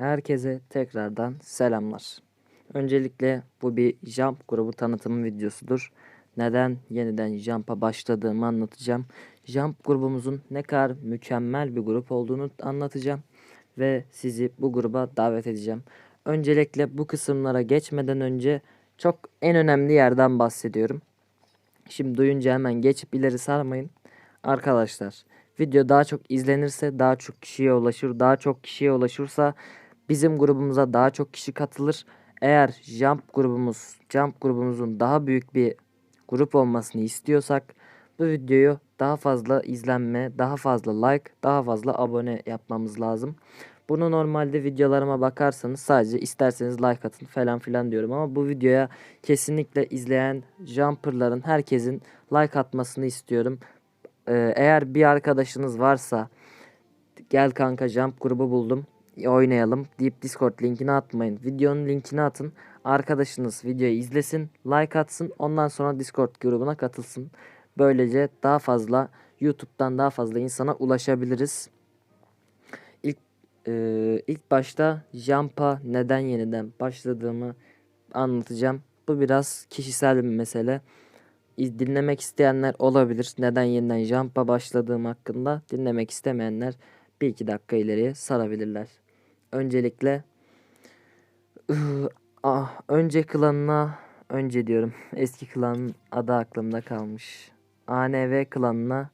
Herkese tekrardan selamlar. Öncelikle bu bir Jump grubu tanıtımı videosudur. Neden yeniden Jump'a başladığımı anlatacağım. Jump grubumuzun ne kadar mükemmel bir grup olduğunu anlatacağım. Ve sizi bu gruba davet edeceğim. Öncelikle bu kısımlara geçmeden önce çok en önemli yerden bahsediyorum. Şimdi duyunca hemen geçip ileri sarmayın. Arkadaşlar video daha çok izlenirse daha çok kişiye ulaşır. Daha çok kişiye ulaşırsa bizim grubumuza daha çok kişi katılır. Eğer Jump grubumuz, Jump grubumuzun daha büyük bir grup olmasını istiyorsak bu videoyu daha fazla izlenme, daha fazla like, daha fazla abone yapmamız lazım. Bunu normalde videolarıma bakarsanız sadece isterseniz like atın falan filan diyorum ama bu videoya kesinlikle izleyen jumperların herkesin like atmasını istiyorum. Ee, eğer bir arkadaşınız varsa gel kanka jump grubu buldum oynayalım deyip Discord linkini atmayın. Videonun linkini atın. Arkadaşınız videoyu izlesin, like atsın. Ondan sonra Discord grubuna katılsın. Böylece daha fazla YouTube'dan daha fazla insana ulaşabiliriz. İlk e, ilk başta Jump'a neden yeniden başladığımı anlatacağım. Bu biraz kişisel bir mesele. Dinlemek isteyenler olabilir. Neden yeniden Jump'a başladığım hakkında. Dinlemek istemeyenler bir iki dakika ileriye sarabilirler. Öncelikle ah, önce klanına önce diyorum eski klanın adı aklımda kalmış. ANV klanına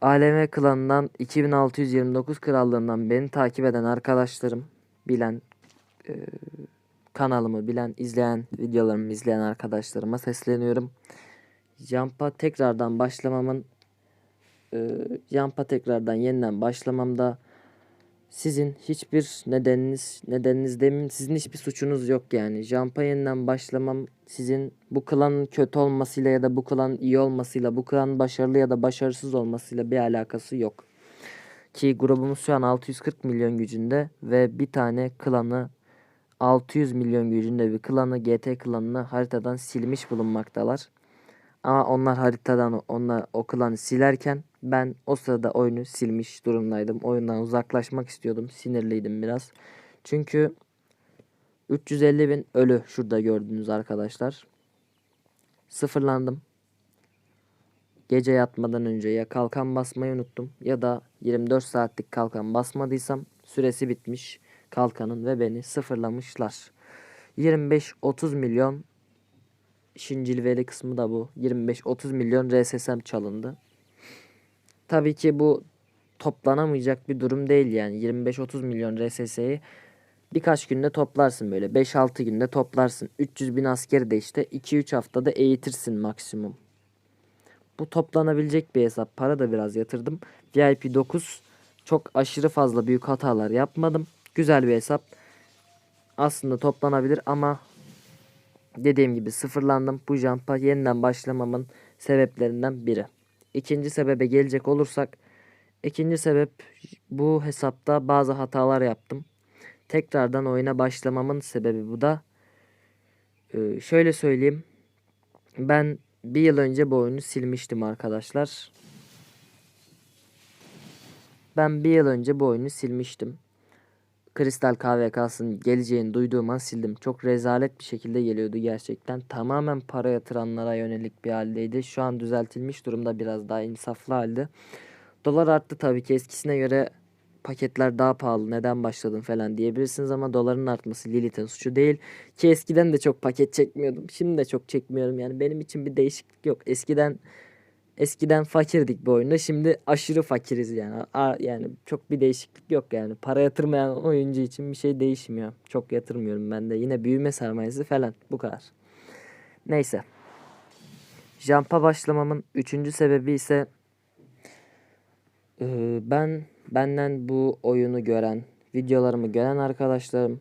ALM klanından 2629 krallığından beni takip eden arkadaşlarım bilen e, kanalımı bilen izleyen videolarımı izleyen arkadaşlarıma sesleniyorum. Jump'a tekrardan başlamamın e, Jump'a tekrardan yeniden başlamamda sizin hiçbir nedeniniz nedeniniz demin sizin hiçbir suçunuz yok yani. Jump'a yeniden başlamam sizin bu klanın kötü olmasıyla ya da bu klanın iyi olmasıyla bu klanın başarılı ya da başarısız olmasıyla bir alakası yok. Ki grubumuz şu an 640 milyon gücünde ve bir tane klanı 600 milyon gücünde bir klanı GT klanını haritadan silmiş bulunmaktalar. Ama onlar haritadan onlar o klanı silerken ben o sırada oyunu silmiş durumdaydım. Oyundan uzaklaşmak istiyordum. Sinirliydim biraz. Çünkü 350 bin ölü şurada gördüğünüz arkadaşlar. Sıfırlandım. Gece yatmadan önce ya kalkan basmayı unuttum ya da 24 saatlik kalkan basmadıysam süresi bitmiş kalkanın ve beni sıfırlamışlar. 25-30 milyon işin cilveli kısmı da bu. 25-30 milyon RSS'm çalındı. Tabii ki bu toplanamayacak bir durum değil yani. 25-30 milyon RSS'yi birkaç günde toplarsın böyle. 5-6 günde toplarsın. 300 bin askeri de işte 2-3 haftada eğitirsin maksimum. Bu toplanabilecek bir hesap. Para da biraz yatırdım. VIP 9 çok aşırı fazla büyük hatalar yapmadım. Güzel bir hesap. Aslında toplanabilir ama dediğim gibi sıfırlandım. Bu jump'a yeniden başlamamın sebeplerinden biri. İkinci sebebe gelecek olursak ikinci sebep bu hesapta bazı hatalar yaptım. Tekrardan oyuna başlamamın sebebi bu da Ee, şöyle söyleyeyim. Ben bir yıl önce bu oyunu silmiştim arkadaşlar. Ben bir yıl önce bu oyunu silmiştim. Kristal KVK'sının geleceğini duyduğum an sildim. Çok rezalet bir şekilde geliyordu gerçekten. Tamamen para yatıranlara yönelik bir haldeydi. Şu an düzeltilmiş durumda biraz daha insaflı halde. Dolar arttı tabii ki eskisine göre paketler daha pahalı. Neden başladın falan diyebilirsiniz ama doların artması Lilith'in suçu değil. Ki eskiden de çok paket çekmiyordum. Şimdi de çok çekmiyorum. Yani benim için bir değişiklik yok. Eskiden Eskiden fakirdik bu oyunda. Şimdi aşırı fakiriz yani. A- yani çok bir değişiklik yok yani. Para yatırmayan oyuncu için bir şey değişmiyor. Çok yatırmıyorum ben de. Yine büyüme sermayesi falan. Bu kadar. Neyse. Jump'a başlamamın üçüncü sebebi ise ben benden bu oyunu gören, videolarımı gören arkadaşlarım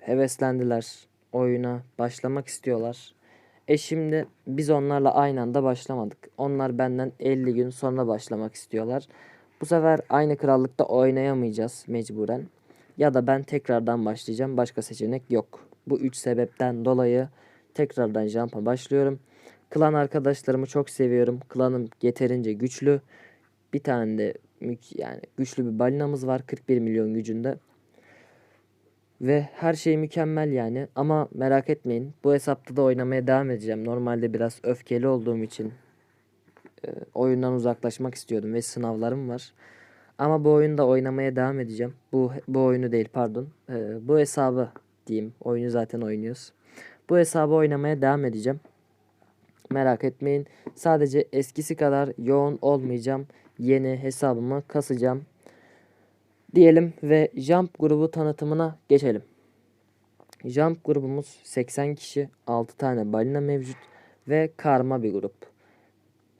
heveslendiler. Oyuna başlamak istiyorlar. E şimdi biz onlarla aynı anda başlamadık. Onlar benden 50 gün sonra başlamak istiyorlar. Bu sefer aynı krallıkta oynayamayacağız mecburen. Ya da ben tekrardan başlayacağım. Başka seçenek yok. Bu üç sebepten dolayı tekrardan Jump'a başlıyorum. Klan arkadaşlarımı çok seviyorum. Klanım yeterince güçlü. Bir tane de yani güçlü bir balinamız var 41 milyon gücünde. Ve her şey mükemmel yani. Ama merak etmeyin. Bu hesapta da oynamaya devam edeceğim. Normalde biraz öfkeli olduğum için e, oyundan uzaklaşmak istiyordum ve sınavlarım var. Ama bu oyunda oynamaya devam edeceğim. Bu bu oyunu değil pardon. E, bu hesabı diyeyim. Oyunu zaten oynuyoruz. Bu hesabı oynamaya devam edeceğim. Merak etmeyin. Sadece eskisi kadar yoğun olmayacağım. Yeni hesabımı kasacağım. Diyelim ve Jump grubu tanıtımına geçelim. Jump grubumuz 80 kişi, 6 tane balina mevcut ve karma bir grup.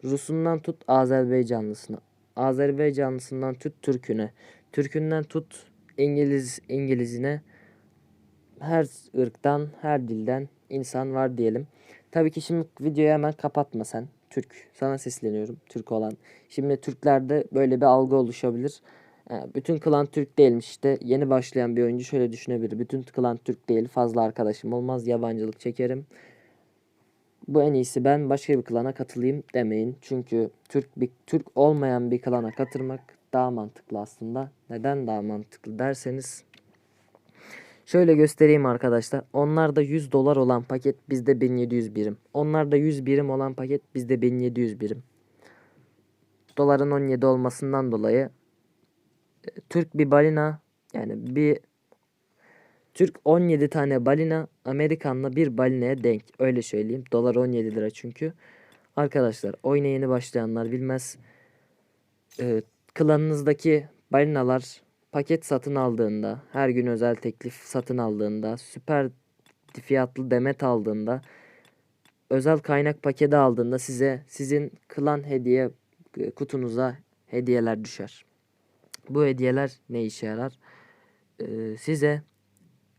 Rusundan tut Azerbaycanlısına, Azerbaycanlısından tut Türküne, Türkünden tut İngiliz İngilizine her ırktan, her dilden insan var diyelim. Tabii ki şimdi videoyu hemen kapatma sen. Türk. Sana sesleniyorum. Türk olan. Şimdi Türklerde böyle bir algı oluşabilir. Yani bütün klan Türk değilmiş işte. Yeni başlayan bir oyuncu şöyle düşünebilir. Bütün klan Türk değil. Fazla arkadaşım olmaz. Yabancılık çekerim. Bu en iyisi ben başka bir klana katılayım demeyin. Çünkü Türk bir Türk olmayan bir klana katılmak daha mantıklı aslında. Neden daha mantıklı derseniz Şöyle göstereyim arkadaşlar. Onlarda 100 dolar olan paket bizde 1700 birim. Onlarda 100 birim olan paket bizde 1700 birim. Doların 17 olmasından dolayı Türk bir balina yani bir Türk 17 tane balina Amerikanla bir balinaya denk. Öyle söyleyeyim. Dolar 17 lira çünkü. Arkadaşlar oyuna yeni başlayanlar bilmez. Ee, klanınızdaki balinalar paket satın aldığında, her gün özel teklif satın aldığında, süper fiyatlı demet aldığında, özel kaynak paketi aldığında size sizin klan hediye e, kutunuza hediyeler düşer. Bu hediyeler ne işe yarar? Ee, size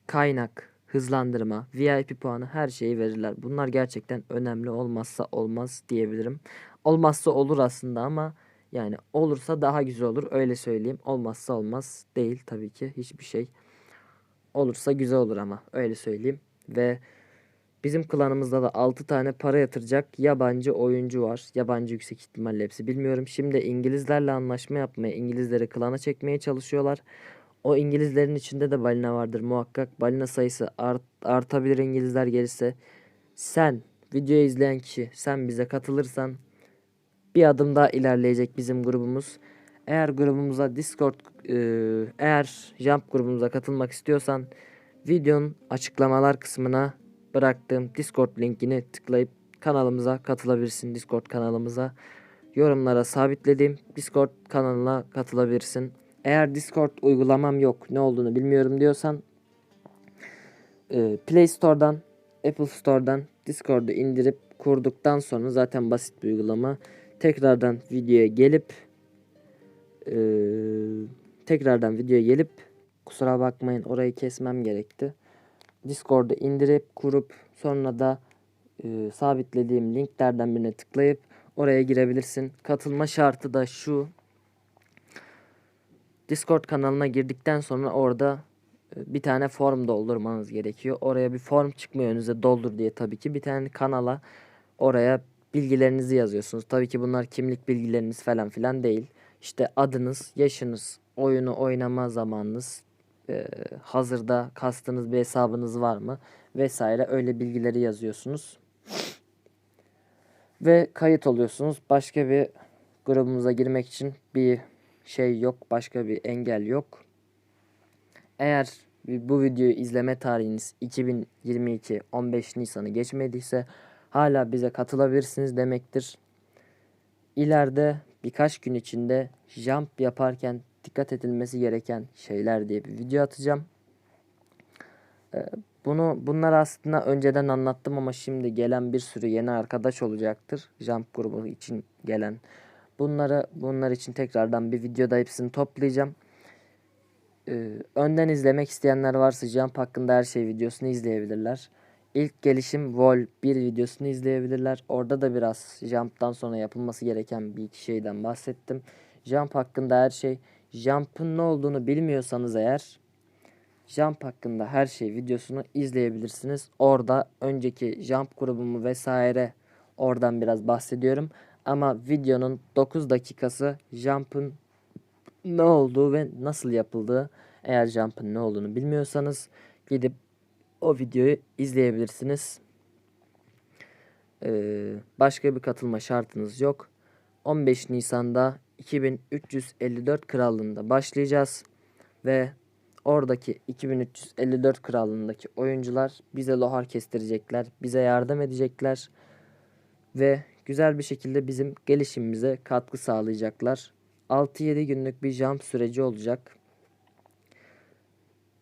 kaynak, hızlandırma, VIP puanı her şeyi verirler. Bunlar gerçekten önemli olmazsa olmaz diyebilirim. Olmazsa olur aslında ama yani olursa daha güzel olur öyle söyleyeyim. Olmazsa olmaz değil tabii ki hiçbir şey. Olursa güzel olur ama öyle söyleyeyim. Ve bizim klanımızda da 6 tane para yatıracak yabancı oyuncu var. Yabancı yüksek ihtimalle hepsi bilmiyorum. Şimdi İngilizlerle anlaşma yapmaya, İngilizleri klana çekmeye çalışıyorlar. O İngilizlerin içinde de balina vardır muhakkak. Balina sayısı art, artabilir İngilizler gelirse. Sen videoyu izleyen kişi sen bize katılırsan bir adım daha ilerleyecek bizim grubumuz. Eğer grubumuza Discord e, eğer Jump grubumuza katılmak istiyorsan videonun açıklamalar kısmına bıraktığım Discord linkini tıklayıp kanalımıza katılabilirsin. Discord kanalımıza yorumlara sabitlediğim Discord kanalına katılabilirsin. Eğer Discord uygulamam yok ne olduğunu bilmiyorum diyorsan e, Play Store'dan Apple Store'dan Discord'u indirip kurduktan sonra zaten basit bir uygulama tekrardan videoya gelip e, tekrardan videoya gelip kusura bakmayın orayı kesmem gerekti. Discord'u indirip kurup sonra da e, sabitlediğim linklerden birine tıklayıp oraya girebilirsin. Katılma şartı da şu. Discord kanalına girdikten sonra orada e, bir tane form doldurmanız gerekiyor. Oraya bir form çıkmıyor önünüze doldur diye tabii ki. Bir tane kanala oraya bilgilerinizi yazıyorsunuz. Tabii ki bunlar kimlik bilgileriniz falan filan değil. İşte adınız, yaşınız, oyunu oynama zamanınız, e, hazırda kastınız bir hesabınız var mı vesaire öyle bilgileri yazıyorsunuz. Ve kayıt oluyorsunuz. Başka bir grubumuza girmek için bir şey yok, başka bir engel yok. Eğer bu videoyu izleme tarihiniz 2022 15 Nisan'ı geçmediyse hala bize katılabilirsiniz demektir. İleride birkaç gün içinde jump yaparken dikkat edilmesi gereken şeyler diye bir video atacağım. Ee, bunu bunlar aslında önceden anlattım ama şimdi gelen bir sürü yeni arkadaş olacaktır. Jump grubu için gelen. Bunları bunlar için tekrardan bir videoda hepsini toplayacağım. Ee, önden izlemek isteyenler varsa Jump hakkında her şey videosunu izleyebilirler. İlk gelişim Vol 1 videosunu izleyebilirler. Orada da biraz Jump'tan sonra yapılması gereken bir iki şeyden bahsettim. Jump hakkında her şey. Jump'ın ne olduğunu bilmiyorsanız eğer Jump hakkında her şey videosunu izleyebilirsiniz. Orada önceki Jump grubumu vesaire oradan biraz bahsediyorum. Ama videonun 9 dakikası Jump'ın ne olduğu ve nasıl yapıldığı. Eğer Jump'ın ne olduğunu bilmiyorsanız gidip o videoyu izleyebilirsiniz. Ee, başka bir katılma şartınız yok. 15 Nisan'da 2354 krallığında başlayacağız ve oradaki 2354 krallığındaki oyuncular bize lohar kestirecekler, bize yardım edecekler ve güzel bir şekilde bizim gelişimimize katkı sağlayacaklar. 6-7 günlük bir jump süreci olacak.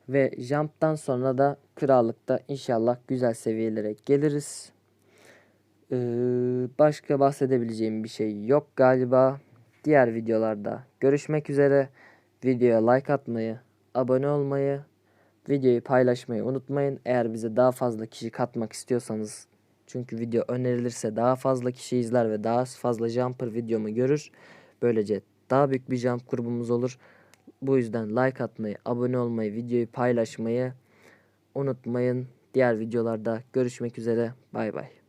Ve jump'tan sonra da krallıkta inşallah güzel seviyelere geliriz. Ee, başka bahsedebileceğim bir şey yok galiba. Diğer videolarda görüşmek üzere. Videoya like atmayı, abone olmayı, videoyu paylaşmayı unutmayın. Eğer bize daha fazla kişi katmak istiyorsanız çünkü video önerilirse daha fazla kişi izler ve daha fazla jumper videomu görür. Böylece daha büyük bir jump grubumuz olur. Bu yüzden like atmayı, abone olmayı, videoyu paylaşmayı unutmayın. Diğer videolarda görüşmek üzere. Bay bay.